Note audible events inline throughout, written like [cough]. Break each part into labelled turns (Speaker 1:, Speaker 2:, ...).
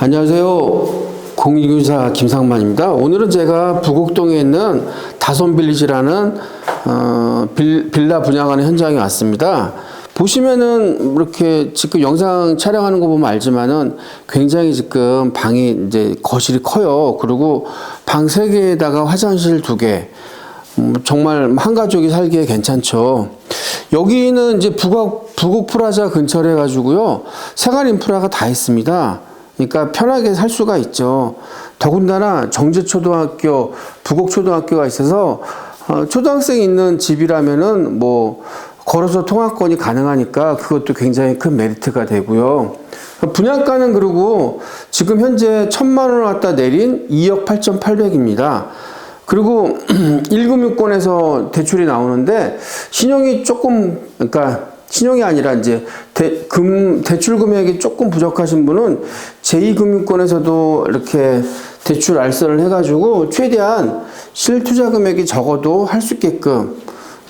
Speaker 1: 안녕하세요. 공인중개사 김상만입니다. 오늘은 제가 부곡동에 있는 다손빌리지라는 어, 빌, 빌라 분양하는 현장에 왔습니다. 보시면은 이렇게 지금 영상 촬영하는 거 보면 알지만은 굉장히 지금 방이 이제 거실이 커요. 그리고 방 세 개에다가 화장실 두 개. 음, 정말 한 가족이 살기에 괜찮죠. 여기는 이제 북악, 북옥 프라자 근처래 가지고요. 생활 인프라가 다 있습니다. 그러니까 편하게 살 수가 있죠. 더군다나 정제초등학교, 북옥초등학교가 있어서 어, 초등학생 있는 집이라면은 뭐 걸어서 통학권이 가능하니까 그것도 굉장히 큰 메리트가 되고요. 분양가는 그리고 지금 현재 천만 원을 갖다 내린 2억 8,800입니다. 그리고 [clears throat] 1금융권에서 대출이 나오는데 신용이 조금 그러니까 신용이 아니라 이제 대, 금, 대출 금액이 조금 부족하신 분은 제2금융권에서도 이렇게 대출 알선을 해가지고 최대한 실투자 금액이 적어도 할 수 있게끔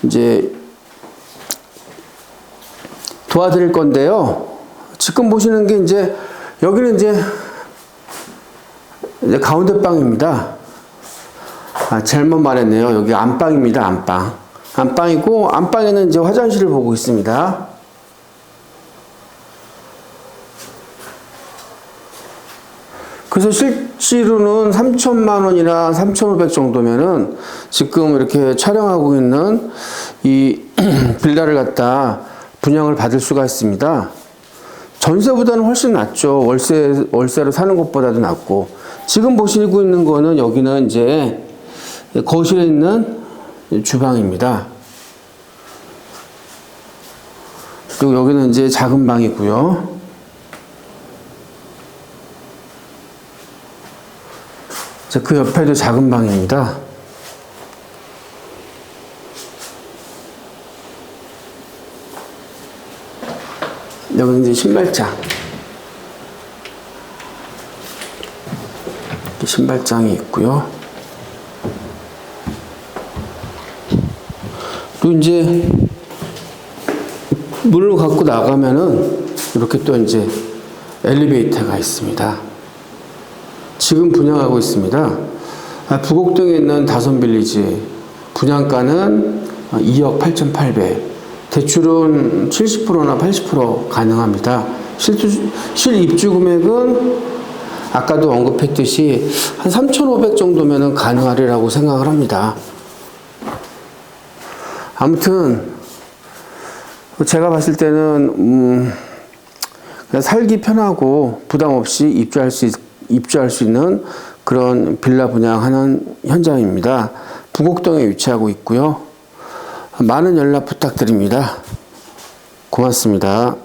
Speaker 1: 이제 도와드릴 건데요. 지금 보시는 게 이제 여기는 이제, 이제 가운데 방입니다. 아, 잘못 말했네요. 여기 안방입니다. 안방. 안방이고 안방에는 이제 화장실을 보고 있습니다. 그래서 실제로는 3천만 원이나 3,500 정도면은 지금 이렇게 촬영하고 있는 이 [clears throat] 빌라를 갖다 분양을 받을 수가 있습니다. 전세보다는 훨씬 낫죠. 월세, 월세로 사는 것보다도 낫고. 지금 보시고 있는 거는 여기는 이제 거실에 있는 주방입니다. 그리고 여기는 이제 작은 방이고요. 자, 그 옆에도 작은 방입니다. 여기는 이제 신발장. 신발장이 있고요. 그리고 이제 문을 갖고 나가면은 이렇게 또 이제 엘리베이터가 있습니다. 지금 분양하고 있습니다. 아, 부곡동에 있는 다손빌리지 분양가는 2억 8,800. 대출은 70%나 80% 가능합니다. 실투, 실입주 금액은 아까도 언급했듯이 한 3,500 정도면은 가능하리라고 생각을 합니다. 아무튼 제가 봤을 때는 음, 그냥 살기 편하고 부담 없이 입주할 수 있, 입주할 수 있는 그런 빌라 분양하는 현장입니다. 부곡동에 위치하고 있고요. 많은 연락 부탁드립니다. 고맙습니다.